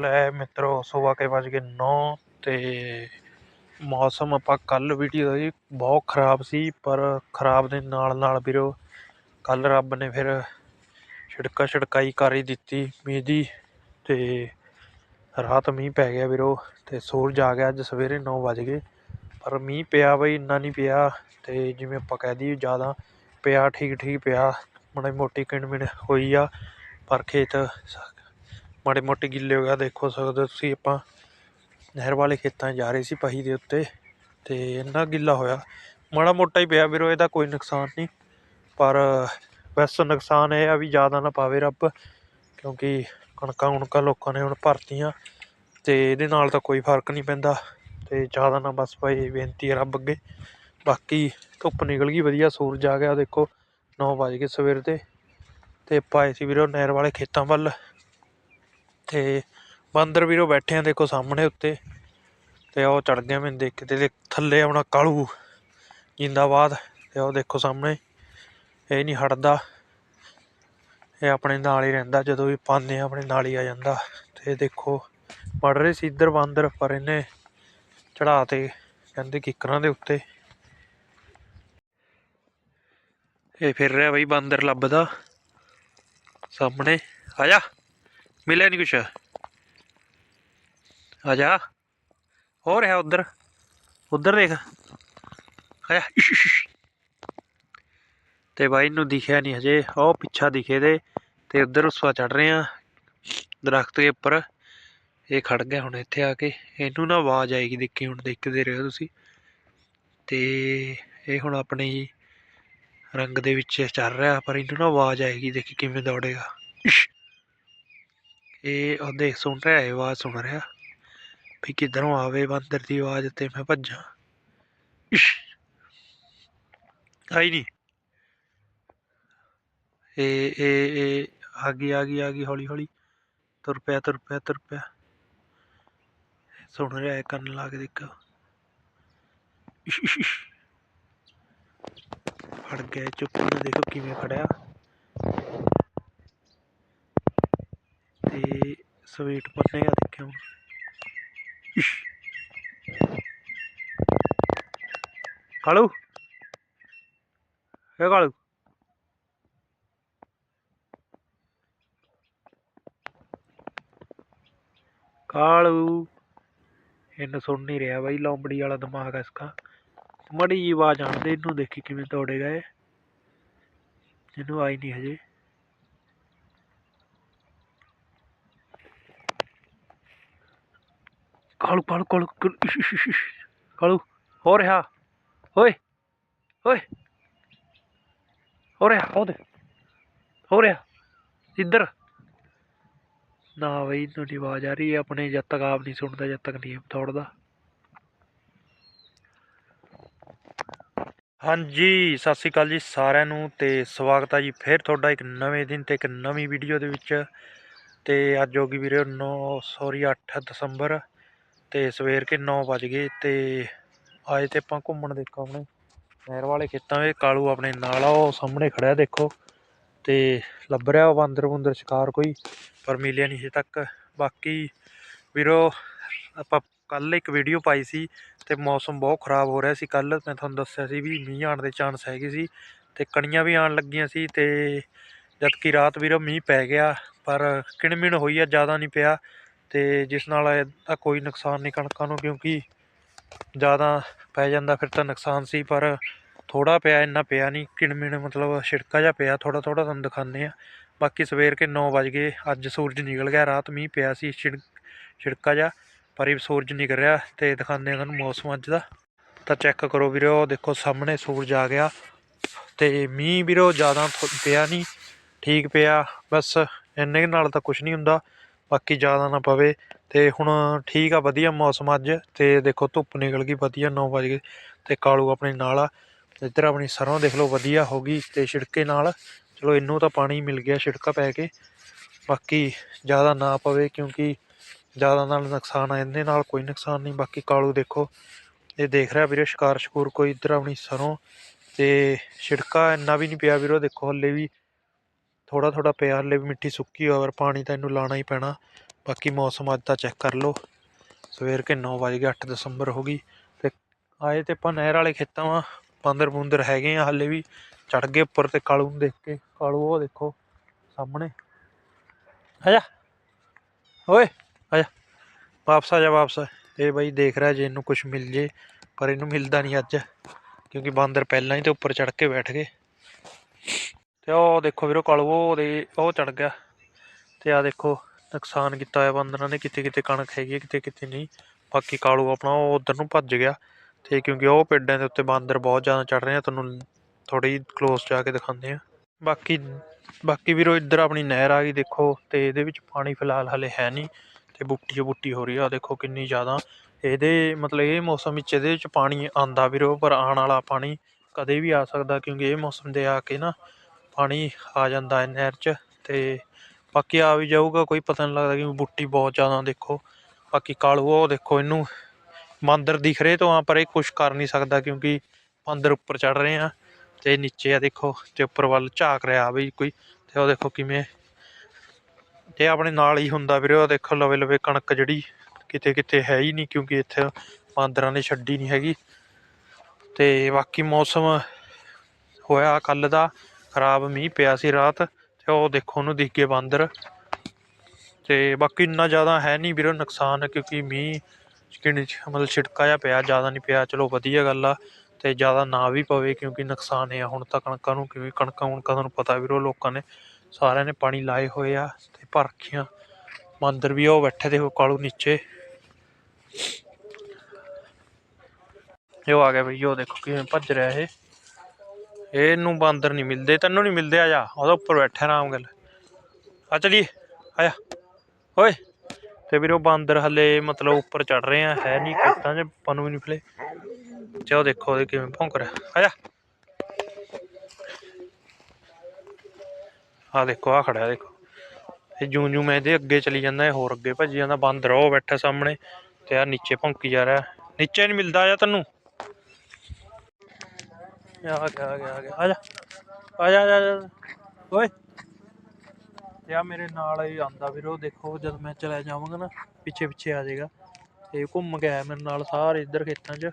ਲੈ ਮਿੱਤਰੋ ਸੁਬਾ ਕੇ ਵੱਜ ਗਏ 9 ਤੇ ਮੌਸਮ ਆਪਾਂ ਕੱਲ ਵੀਡੀਓ ਦੀ ਬਹੁਤ ਖਰਾਬ ਸੀ, ਪਰ ਖਰਾਬ ਦੇ ਨਾਲ ਨਾਲ ਵੀਰੋ ਕੱਲ ਰੱਬ ਨੇ ਫਿਰ ਛਿੜਕਾ ਛਿੜਕਾਈ ਕਰ ਹੀ ਦਿੱਤੀ ਮੀਂਹ ਦੀ ਤੇ ਰਾਤ ਮੀਂਹ ਪੈ ਗਿਆ ਵੀਰੋ ਤੇ ਸੂਰਜ ਆ ਗਿਆ, ਅੱਜ ਸਵੇਰੇ 9 ਵਜ ਗਏ। ਪਰ ਮੀਂਹ ਪਿਆ ਬਈ, ਇੰਨਾ ਨਹੀਂ ਪਿਆ ਤੇ ਜਿਵੇਂ ਆਪਾਂ ਕਹਿ ਦਈਏ ਜ਼ਿਆਦਾ ਪਿਆ ਠੀਕ ਠੀਕ ਪਿਆ, ਮਾੜੀ ਮੋਟੀ ਕਿਣਮਿਣ ਹੋਈ ਆ, ਪਰ ਖੇਤ ਸ- ਮਾੜੇ ਮੋਟੇ ਗਿੱਲੇ ਹੋ ਦੇਖੋ ਸਕਦੇ ਹੋ ਤੁਸੀਂ, ਆਪਾਂ ਨਹਿਰ ਵਾਲੇ ਖੇਤਾਂ 'ਚ ਜਾ ਰਹੇ ਸੀ ਪਹੀ ਦੇ ਉੱਤੇ ਤੇ ਇੰਨਾ ਗਿੱਲਾ ਹੋਇਆ। ਮਾੜਾ ਮੋਟਾ ਹੀ ਪਿਆ ਵੀਰੋ, ਇਹਦਾ ਕੋਈ ਨੁਕਸਾਨ ਨਹੀਂ, ਪਰ ਬਸ ਨੁਕਸਾਨ ਇਹ ਆ ਵੀ ਜ਼ਿਆਦਾ ਨਾ ਪਾਵੇ ਰੱਬ, ਕਿਉਂਕਿ ਕਣਕਾਂ ਕੁਣਕਾਂ ਲੋਕਾਂ ਨੇ ਹੁਣ ਭਰਤੀਆਂ ਤੇ ਇਹਦੇ ਨਾਲ ਤਾਂ ਕੋਈ ਫ਼ਰਕ ਨਹੀਂ ਪੈਂਦਾ ਤੇ ਜ਼ਿਆਦਾ ਨਾ ਬਸ ਭਾਈ ਬੇਨਤੀ ਹੈ ਰੱਬ ਅੱਗੇ। ਬਾਕੀ ਧੁੱਪ ਨਿਕਲ ਗਈ, ਵਧੀਆ ਸੂਰਜ ਆ ਗਿਆ ਦੇਖੋ 9 ਵਜ ਗਏ ਸਵੇਰ ਦੇ ਤੇ ਪਾਏ ਸੀ ਵੀਰੋ ਨਹਿਰ ਵਾਲੇ ਖੇਤਾਂ ਵੱਲ। ਤੇ ਬਾਂਦਰ ਵੀਰੋ ਬੈਠੇ ਆ ਦੇਖੋ ਸਾਹਮਣੇ ਉੱਤੇ ਤੇ ਉਹ ਚੜ ਗਿਆ ਮੈਨੂੰ ਦੇਖ ਕੇ ਤੇ ਥੱਲੇ ਆਉਣਾ ਕਾਲੂ ਜਿੰਦਾਬਾਦ ਤੇ ਉਹ ਦੇਖੋ ਸਾਹਮਣੇ, ਇਹ ਨਹੀਂ ਹਟਦਾ। ਇਹ ਆਪਣੇ ਨਾਲ ਹੀ ਰਹਿੰਦਾ, ਜਦੋਂ ਵੀ ਪਾਉਂਦੇ ਆ ਆਪਣੇ ਨਾਲ ਹੀ ਆ ਜਾਂਦਾ। ਤੇ ਦੇਖੋ, ਪੜ ਰਹੇ ਸੀ ਇੱਧਰ ਬਾਂਦਰ, ਪਰ ਇਹਨੇ ਚੜਾ ਤੇ ਕਹਿੰਦੇ ਕਿੱਕਰਾਂ ਦੇ ਉੱਤੇ। ਇਹ ਫਿਰ ਰਿਹਾ ਬਈ ਬਾਂਦਰ ਲੱਭਦਾ। ਸਾਹਮਣੇ ਆ ਜਾ ਮਿਲਿਆ ਨਹੀਂ ਕੁਛ? ਆ ਜਾ। ਹੋ ਰਿਹਾ ਉਧਰ? ਉਧਰ ਦੇਖ। ਆ ਤੇ ਬਾਈ ਨੂੰ ਦਿਖਿਆ ਨਹੀਂ ਹਜੇ। ਉਹ ਪਿੱਛਾ ਦਿਖੇ ਦੇ ਤੇ ਉਧਰ ਉਸਵਾ ਚੜ ਰਹੇ ਆ ਦਰਖਤ ਦੇ ਉੱਪਰ। ਇਹ ਖੜ ਗਿਆ ਹੁਣ ਇੱਥੇ ਆ ਕੇ। ਇਹਨੂੰ ਨਾ ਆਵਾਜ਼ ਆਏਗੀ ਦੇਖੀ, ਹੁਣ ਦੇਖਦੇ ਰਹੋ ਤੁਸੀਂ। ਤੇ ਇਹ ਹੁਣ ਆਪਣੇ ਰੰਗ ਦੇ ਵਿੱਚ ਚੱਲ ਰਿਹਾ, ਪਰ ਇਹਨੂੰ ਨਾ ਆਵਾਜ਼ ਆਏਗੀ ਦੇਖੀ ਕਿਵੇਂ ਦੌੜੇਗਾ। ਇਹ ਉਹ ਦੇਖ ਸੁਣ ਰਿਹਾ ਹੈ ਆਵਾਜ਼ ਸੁਣ ਰਿਹਾ ਵੀ ਕਿੱਧਰੋਂ ਆਵੇ ਬਾਂਦਰ ਦੀ ਆਵਾਜ਼ ਤੇ ਮੈਂ ਭੱਜਾਂ। ਆਈ ਨਹੀਂ। ਇਹ ਇਹ ਇਹ ਆ ਗਈ ਆ ਗਈ ਆ ਗਈ ਹੌਲੀ ਹੌਲੀ। ਤੁਰ ਪਿਆ ਤੁਰ ਪਿਆ ਤੁਰ ਪਿਆ। ਸੁਣ ਰਿਹਾ ਹੈ ਕੰਨ ਲਾ ਕੇ ਦੇਖੋ। ਫੜ ਗਏ ਚੁੱਪ। ਨੇ ਦੇਖੋ ਕਿਵੇਂ ਖੜਿਆ ਤੇ ਸਵੀਟ ਪੰਨੇਗਾ ਦੇਖਿਓ ਕਾਲੂ? ਇਹ ਕਾਲੂ। ਕਾਲੂ। ਇਹਨੂੰ ਸੁਣ ਨਹੀਂ ਰਿਹਾ ਬਾਈ, ਲੌਂਬੜੀ ਵਾਲਾ ਦਿਮਾਗ ਹੈ ਇਸਕਾ। ਮੜੀ ਜੀ ਆਵਾਜ਼ ਆਉਂਦੇ, ਇਹਨੂੰ ਦੇਖੀ ਕਿਵੇਂ ਦੌੜੇਗਾ ਇਹ ਇਹਨੂੰ ਆਈ ਨਹੀਂ ਹਜੇ। ਕਾਲੂ ਕਾਲੂ ਕਾਲੂ ਕਾਲੂ, ਹੋ ਰਿਹਾ। ਓਏ ਓਏ। ਹੋ ਰਿਹਾ ਹੋ ਹੋ ਰਿਹਾ। ਇੱਧਰ। ਨਾ ਬਈ ਤੁਹਾਡੀ ਆਵਾਜ਼ ਆ ਰਹੀ ਹੈ। ਆਪਣੇ ਜਦ ਤੱਕ ਆਪ ਨਹੀਂ ਸੁਣਦਾ ਜਦ ਤੱਕ ਨਹੀਂ ਦੌੜਦਾ। ਹਾਂਜੀ ਸਤਿ ਸ਼੍ਰੀ ਅਕਾਲ ਜੀ ਸਾਰਿਆਂ ਨੂੰ ਤੇ ਸਵਾਗਤ ਹੈ ਜੀ ਫਿਰ ਤੁਹਾਡਾ ਇੱਕ ਨਵੇਂ ਦਿਨ ਤੇ ਇੱਕ ਨਵੀਂ ਵੀਡੀਓ ਦੇ ਵਿੱਚ। ਤੇ ਅੱਜ ਹੋ ਗਈ ਵੀਰੇ 9 ਸੌਰੀ 8 ਦਸੰਬਰ। ਅਤੇ ਸਵੇਰ ਕੇ ਨੌ ਵੱਜ ਗਏ ਅਤੇ ਆਏ ਤੇ ਆਪਾਂ ਘੁੰਮਣ ਦੇਖੋ ਆਪਣੇ। ਨਹਿਰ ਵਾਲੇ ਖੇਤਾਂ ਵਿੱਚ ਕਾਲੂ ਆਪਣੇ ਨਾਲ ਆ, ਉਹ ਸਾਹਮਣੇ ਖੜਿਆ ਦੇਖੋ। ਤੇ ਲੱਭ ਰਿਹਾ ਉਹ ਬਾਂਦਰ ਬੁੰਦਰ ਸ਼ਿਕਾਰ ਕੋਈ, ਪਰ ਮਿਲਿਆ ਨਹੀਂ ਹਜੇ ਤੱਕ। ਬਾਕੀ ਵੀਰੋ, ਆਪਾਂ ਕੱਲ ਇੱਕ ਵੀਡੀਓ ਪਾਈ ਸੀ ਤੇ ਮੌਸਮ ਬਹੁਤ ਖਰਾਬ ਹੋ ਰਿਹਾ ਸੀ ਕੱਲ ਮੈਂ ਤੁਹਾਨੂੰ ਦੱਸਿਆ ਸੀ ਵੀ ਮੀਂਹ ਆਉਣ ਦੇ ਚਾਂਸ ਹੈਗੇ ਸੀ ਤੇ ਕਣੀਆਂ ਵੀ ਆਉਣ ਲੱਗੀਆਂ ਸੀ ਤੇ ਜਦਕਿ ਰਾਤ ਵੀਰੋ ਮੀਂਹ ਪੈ ਗਿਆ, ਪਰ ਕਿਣਮਿਣ ਹੋਈ ਆ, ਜ਼ਿਆਦਾ ਨਹੀਂ ਪਿਆ। ਅਤੇ ਜਿਸ ਨਾਲ ਇਹਦਾ ਕੋਈ ਨੁਕਸਾਨ ਨਹੀਂ ਕਣਕਾਂ ਨੂੰ, ਕਿਉਂਕਿ ਜ਼ਿਆਦਾ ਪੈ ਜਾਂਦਾ ਫਿਰ ਤਾਂ ਨੁਕਸਾਨ ਸੀ, ਪਰ ਥੋੜ੍ਹਾ ਪਿਆ, ਇੰਨਾ ਪਿਆ ਨਹੀਂ। ਕਿਣਮਿਣ ਮਤਲਬ ਛਿੜਕਾ ਜਿਹਾ ਪਿਆ ਥੋੜ੍ਹਾ ਥੋੜ੍ਹਾ ਤੁਹਾਨੂੰ ਦਿਖਾਉਂਦੇ ਆ ਬਾਕੀ ਸਵੇਰ ਕੇ 9 ਵਜ ਗਏ, ਅੱਜ ਸੂਰਜ ਨਿਕਲ ਗਿਆ, ਰਾਤ ਮੀਂਹ ਪਿਆ ਸੀ, ਛਿੜ, ਛਿੜਕਾ ਜਿਹਾ, ਪਰ ਇਹ ਸੂਰਜ ਨਿਕਲ ਰਿਹਾ ਤੇ ਦਿਖਾਉਂਦੇ ਆ ਤੁਹਾਨੂੰ ਮੌਸਮ ਅੱਜ ਦਾ। ਤਾਂ ਚੈੱਕ ਕਰੋ ਵੀਰੋ, ਦੇਖੋ ਸਾਹਮਣੇ ਸੂਰਜ ਆ ਗਿਆ ਤੇ ਮੀਂਹ ਵੀਰੋ ਜ਼ਿਆਦਾ ਥੋ- ਪਿਆ ਨਹੀਂ, ਠੀਕ ਪਿਆ, ਬਸ ਇੰਨੇ ਨਾਲ ਤਾਂ ਕੁਝ ਨਹੀਂ ਹੁੰਦਾ। ਬਾਕੀ ਜ਼ਿਆਦਾ ਨਾ ਪਵੇ। ਤੇ ਹੁਣ ਠੀਕ ਆ, ਵਧੀਆ ਮੌਸਮ ਅੱਜ। ਤੇ ਦੇਖੋ, ਧੁੱਪ ਨਿਕਲ ਗਈ, ਵਧੀਆ 9 ਵਜ ਗਏ। ਤੇ ਕਾਲੂ ਆਪਣੇ ਨਾਲ ਆ। ਇੱਧਰ ਆਪਣੀ ਸਰੋਂ ਦੇਖ ਲਓ, ਵਧੀਆ ਹੋ ਗਈ ਤੇ ਛਿੜਕੇ ਨਾਲ। ਚਲੋ, ਇਹਨੂੰ ਤਾਂ ਪਾਣੀ ਮਿਲ ਗਿਆ ਛਿੜਕਾ ਪੈ ਕੇ। ਬਾਕੀ ਜ਼ਿਆਦਾ ਨਾ ਪਵੇ ਕਿਉਂਕਿ ਜ਼ਿਆਦਾ ਨਾਲ ਨੁਕਸਾਨ ਆ, ਇਹਦੇ ਨਾਲ ਕੋਈ ਨੁਕਸਾਨ ਨਹੀਂ। ਬਾਕੀ ਕਾਲੂ ਦੇਖੋ, ਇਹ ਦੇਖ ਰਿਹਾ ਵੀਰੇ ਸ਼ਿਕਾਰ ਸ਼ਕੂਰ ਕੋਈ ਇੱਧਰ ਆਪਣੀ ਸਰੋਂ। ਤੇ ਛਿੜਕਾ ਇੰਨਾ ਵੀ ਨਹੀਂ ਪਿਆ ਵੀਰੋ, ਦੇਖੋ ਹੱਲੇ ਵੀ ਥੋੜਾ ਥੋੜਾ ਪਿਆ, ਹੱਲੇ ਵੀ ਮਿੱਟੀ ਸੁੱਕੀ ਹੋਵੇ ਪਾਣੀ ਤਾਂ ਇਹਨੂੰ ਲਾਣਾ ਹੀ ਪੈਣਾ। ਬਾਕੀ ਮੌਸਮ ਅੱਜ ਦਾ ਚੈੱਕ ਕਰ ਲਓ। ਸਵੇਰ ਕੇ 9 ਵਜੇ 8 ਦਸੰਬਰ ਹੋ ਗਈ। ਤੇ ਆਏ ਤੇ ਆਪਾਂ ਨਹਿਰ ਵਾਲੇ ਖੇਤਾਂ ਵਾਂ। ਬਾਂਦਰ ਬੂੰਦਰ ਹੈਗੇ ਆ ਹਾਲੇ ਵੀ। ਚੜ ਗਏ ਉੱਪਰ ਤੇ ਕਾਲੂ ਨੂੰ ਦੇਖ ਕੇ। ਕਾਲੂ, ਉਹ ਦੇਖੋ, ਸਾਹਮਣੇ। ਆਜਾ ਓਏ ਆਜਾ ਵਾਪਸ ਆ ਜਾ, ਵਾਪਸ ਇਹ ਬਾਈ ਦੇਖ ਰਿਹਾ ਜੇ ਇਹਨੂੰ ਕੁਝ ਮਿਲ ਜੇ, ਪਰ ਇਹਨੂੰ ਮਿਲਦਾ ਨਹੀਂ ਅੱਜ। ਕਿਉਂਕਿ ਬਾਂਦਰ ਪਹਿਲਾਂ ਹੀ ਤੇ ਉੱਪਰ ਚੜ ਕੇ ਬੈਠ ਗਏ। ਤੇ ਉਹ ਦੇਖੋ ਵੀਰੋ ਕਾਲੂ ਉਹ ਦੇ ਉਹ ਚੜ ਗਿਆ। ਤੇ ਆ ਦੇਖੋ ਨੁਕਸਾਨ ਕੀਤਾ ਹੋਇਆ ਬਾਂਦਰਾਂ ਨੇ ਕਿਤੇ ਕਿਤੇ ਕਣਕ ਹੈਗੀ ਹੈ, ਕਿਤੇ ਕਿਤੇ ਨਹੀਂ। ਬਾਕੀ ਕਾਲੂ ਆਪਣਾ ਉਹ ਉਧਰ ਨੂੰ ਭੱਜ ਗਿਆ। ਤੇ ਕਿਉਂਕਿ ਉਹ ਪੇਡਾਂ ਦੇ ਉੱਤੇ ਬਾਂਦਰ ਬਹੁਤ ਜ਼ਿਆਦਾ ਚੜ ਰਹੇ ਆ ਤੁਹਾਨੂੰ ਥੋੜੀ ਕਲੋਜ਼ ਜਾ ਕੇ ਦਿਖਾਉਂਦੇ ਆ ਬਾਕੀ ਬਾਕੀ ਵੀਰੋ ਇੱਧਰ ਆਪਣੀ ਨਹਿਰ ਆ ਗਈ ਦੇਖੋ ਤੇ ਇਹਦੇ ਵਿੱਚ ਪਾਣੀ ਫਿਲਹਾਲ ਹਲੇ ਹੈ ਨਹੀਂ। ਤੇ ਬੁੱਟੀ ਓ ਬੁੱਟੀ ਹੋ ਰਹੀ ਆ ਦੇਖੋ ਕਿੰਨੀ ਜ਼ਿਆਦਾ। ਇਹਦੇ ਮਤਲਬ ਇਹ ਮੌਸਮ ਵਿੱਚ ਇਹਦੇ ਵਿੱਚ ਪਾਣੀ ਆਂਦਾ ਵੀਰੋ ਪਰ ਆਉਣ ਵਾਲਾ ਪਾਣੀ ਕਦੇ ਵੀ ਆ ਸਕਦਾ ਕਿਉਂਕਿ ਇਹ ਮੌਸਮ ਦੇ ਆ ਕੇ ਨਾ ਪਾਣੀ ਆ ਜਾਂਦਾ ਹੈ ਨਹਿਰ 'ਚ ਅਤੇ ਬਾਕੀ ਆ ਵੀ ਜਾਊਗਾ, ਕੋਈ ਪਤਾ ਨਹੀਂ ਲੱਗਦਾ ਕਿ ਬੂਟੀ ਬਹੁਤ ਜ਼ਿਆਦਾ ਦੇਖੋ। ਬਾਕੀ ਕਾਲੂ ਉਹ ਦੇਖੋ ਇਹਨੂੰ ਬਾਂਦਰ ਦਿਖ ਰਹੇ ਤੋਂ ਆ ਪਰ ਇਹ ਕੁਛ ਕਰ ਨਹੀਂ ਸਕਦਾ ਕਿਉਂਕਿ ਬਾਂਦਰ ਉੱਪਰ ਚੜ ਰਹੇ ਆ ਤੇ ਨੀਚੇ ਆ ਦੇਖੋ, ਤੇ ਉੱਪਰ ਵੱਲ ਝਾਕ ਰਿਹਾ ਵੀ ਕੋਈ। ਤੇ ਉਹ ਦੇਖੋ ਕਿਵੇਂ ਇਹ ਆਪਣੇ ਨਾਲ ਹੀ ਹੁੰਦਾ ਵੀਰੇ, ਉਹ ਦੇਖੋ ਲਵੇ ਲਵੇ ਕਣਕ ਜਿਹੜੀ ਕਿਤੇ ਕਿਤੇ ਹੈ ਹੀ ਨਹੀਂ ਕਿਉਂਕਿ ਇੱਥੇ ਬਾਂਦਰਾਂ ਨੇ ਛੱਡੀ ਨਹੀਂ ਹੈਗੀ। ਤੇ ਬਾਕੀ ਮੌਸਮ ਹੋਇਆ ਕੱਲ ਦਾ। ਖਰਾਬ ਮੀਂਹ ਪਿਆ ਸੀ ਰਾਤ ਤੇ ਉਹ ਦੇਖੋ ਉਹਨੂੰ ਦਿਖ ਗਏ ਬਾਂਦਰ। ਤੇ ਬਾਕੀ ਇੰਨਾ ਜ਼ਿਆਦਾ ਹੈ ਨਹੀਂ ਵੀਰੋ ਨੁਕਸਾਨ ਕਿਉਂਕਿ ਮੀਂਹ ਕਿਣ ਮਤਲਬ ਛਿੜਕਾ ਜਿਹਾ ਪਿਆ, ਜ਼ਿਆਦਾ ਨਹੀਂ ਪਿਆ। ਚਲੋ ਵਧੀਆ ਗੱਲ ਆ ਤੇ ਜ਼ਿਆਦਾ ਨਾ ਵੀ ਪਵੇ ਕਿਉਂਕਿ ਨੁਕਸਾਨ ਆ। ਹੁਣ ਤਾਂ ਕਣਕਾਂ ਨੂੰ ਕਿਉਂਕਿ ਕਣਕਾਂ ਹੁਣ ਤੁਹਾਨੂੰ ਪਤਾ ਵੀਰੋ ਲੋਕਾਂ ਨੇ ਸਾਰਿਆਂ ਨੇ ਪਾਣੀ ਲਾਏ ਹੋਏ ਆ ਤੇ ਭਰਖੀਆਂ। ਰੱਖੀਆਂ ਬਾਂਦਰ ਵੀ ਉਹ ਬੈਠੇ ਦੇ ਕਾਲੂ ਨੀਚੇ। ਇਹ ਆ ਗਿਆ ਬਈ, ਉਹ ਦੇਖੋ ਕਿਵੇਂ ਭੱਜ ਰਿਹਾ ਇਹ। ਇਹਨੂੰ ਬਾਂਦਰ ਨਹੀਂ ਮਿਲਦੇ, ਤੈਨੂੰ ਨਹੀਂ ਮਿਲਦੇ, ਆ ਜਾ, ਉਹਦਾ ਉੱਪਰ ਬੈਠਾ ਆਰਾਮ ਗੱਲ ਆ ਚਲੀ ਆਇਆ ਜਾ। ਓਏ, ਤੇ ਵੀਰੋ ਬਾਂਦਰ ਹਲੇ ਮਤਲਬ ਉੱਪਰ ਚੜ ਰਹੇ ਆ, ਹੈ ਨਹੀਂ, ਖੇਤਾਂ ਜੇ ਆਪਾਂ ਨੂੰ ਵੀ ਨਹੀਂ ਫਲੇ ਤੇ ਦੇਖੋ ਉਹਦੇ ਕਿਵੇਂ ਭੌਂਕ ਰਿਹਾ ਆਇਆ ਜਾ। ਆ ਦੇਖੋ, ਆ ਖੜਿਆ ਦੇਖੋ। ਇਹ ਜੂੰ ਜੂੰ ਮੈਂ ਇਹਦੇ ਅੱਗੇ ਚਲੀ ਜਾਂਦਾ, ਇਹ ਹੋਰ ਅੱਗੇ ਭੱਜੀ ਜਾਂਦਾ, ਬਾਂਦਰ ਉਹ ਬੈਠਾ ਸਾਹਮਣੇ, ਤੇ ਆ ਨੀਚੇ ਭੌਂਕੀ ਜਾ ਰਿਹਾ। ਨੀਚੇ ਨਹੀਂ ਮਿਲਦਾ ਆ ਤੈਨੂੰ। ਆ ਗਿਆ ਆ ਗਿਆ ਆ ਗਿਆ ਆ ਜਾ ਆ ਜਾ ਆ ਜਾ, ਓਏ। ਤੇ ਆ ਮੇਰੇ ਨਾਲ ਹੀ ਆਂਦਾ ਵੀਰ ਦੇਖੋ ਜਦ ਮੈਂ ਚਲਾ ਜਾਵਾਂਗਾ ਨਾ ਪਿੱਛੇ ਪਿੱਛੇ ਆ ਜਾਏਗਾ। ਤੇ ਘੁੰਮ ਕੇ ਆਇਆ ਮੇਰੇ ਨਾਲ ਸਾਰੇ ਇੱਧਰ ਖੇਤਾਂ 'ਚ।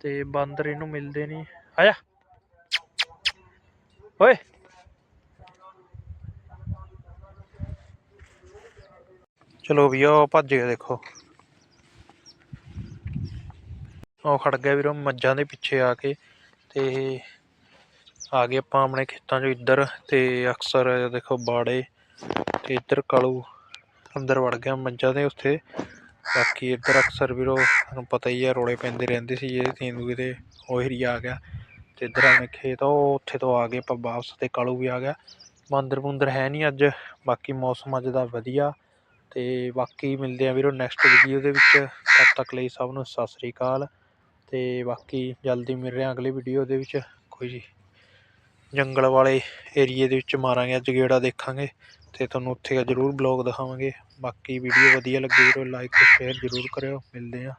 ਤੇ ਬਾਂਦਰ ਇਹਨੂੰ ਮਿਲਦੇ ਨਹੀਂ। ਆ ਜਾ। ਓਏ। ਚਲੋ ਵੀ ਉਹ ਭੱਜ ਗਿਆ ਦੇਖੋ। ਉਹ ਖੜ ਗਿਆ ਵੀਰੋ ਮੱਝਾਂ ਦੇ ਪਿੱਛੇ ਆ ਕੇ। ਤੇ ਆ ਗਏ ਆਪਾਂ ਆਪਣੇ ਖੇਤਾਂ 'ਚੋਂ ਇੱਧਰ ਤੇ ਅਕਸਰ ਦੇਖੋ ਬਾੜੇ ਤੇ ਇੱਧਰ ਕਾਲੂ ਅੰਦਰ ਵੜ ਗਿਆ ਮੱਝਾਂ ਦੇ ਉੱਥੇ। ਬਾਕੀ ਇੱਧਰ ਅਕਸਰ ਵੀਰੋ ਤੁਹਾਨੂੰ ਪਤਾ ਹੀ ਆ ਰੋਲੇ ਪੈਂਦੇ ਰਹਿੰਦੇ ਸੀ ਇਹ ਤੇਂਦੂਏ ਤੇ ਉਹ ਏਰੀਆ ਆ ਗਿਆ। ਤੇ ਇੱਧਰ ਆਪਣੇ ਖੇਤ ਆ, ਉਹ ਉੱਥੇ ਤੋਂ ਆ ਗਏ ਆਪਾਂ ਵਾਪਸ ਤੇ ਕਾਲੂ ਵੀ ਆ ਗਿਆ। ਬਾਂਦਰ ਬੂੰਦਰ ਹੈ ਨਹੀਂ ਅੱਜ, ਬਾਕੀ ਮੌਸਮ ਅੱਜ ਦਾ ਵਧੀਆ। ਤੇ ਬਾਕੀ ਮਿਲਦੇ ਆ ਵੀਰੋ ਨੈਕਸਟ ਵੀਡੀਓ ਦੇ ਵਿੱਚ, ਤਦ ਤੱਕ ਲਈ ਸਭ ਨੂੰ ਸਤਿ ਸ੍ਰੀ ਅਕਾਲ। ਅਤੇ ਬਾਕੀ ਜਲਦੀ ਮਿਲ ਰਿਹਾ ਅਗਲੀ ਵੀਡੀਓ ਦੇ ਵਿੱਚ। ਕੋਈ ਜੰਗਲ ਵਾਲੇ ਏਰੀਏ ਦੇ ਵਿੱਚ ਮਾਰਾਂਗੇ, ਅੱਜ ਗੇੜਾ ਦੇਖਾਂਗੇ ਤੇ ਤੁਹਾਨੂੰ ਉੱਥੇ ਜ਼ਰੂਰ ਬਲੌਗ ਦਿਖਾਵਾਂਗੇ। ਬਾਕੀ ਵੀਡੀਓ ਵਧੀਆ ਲੱਗੀ ਵੀਰੋ ਲਾਈਕ ਤੇ ਸ਼ੇਅਰ ਜ਼ਰੂਰ ਕਰਿਓ। ਮਿਲਦੇ ਹਾਂ।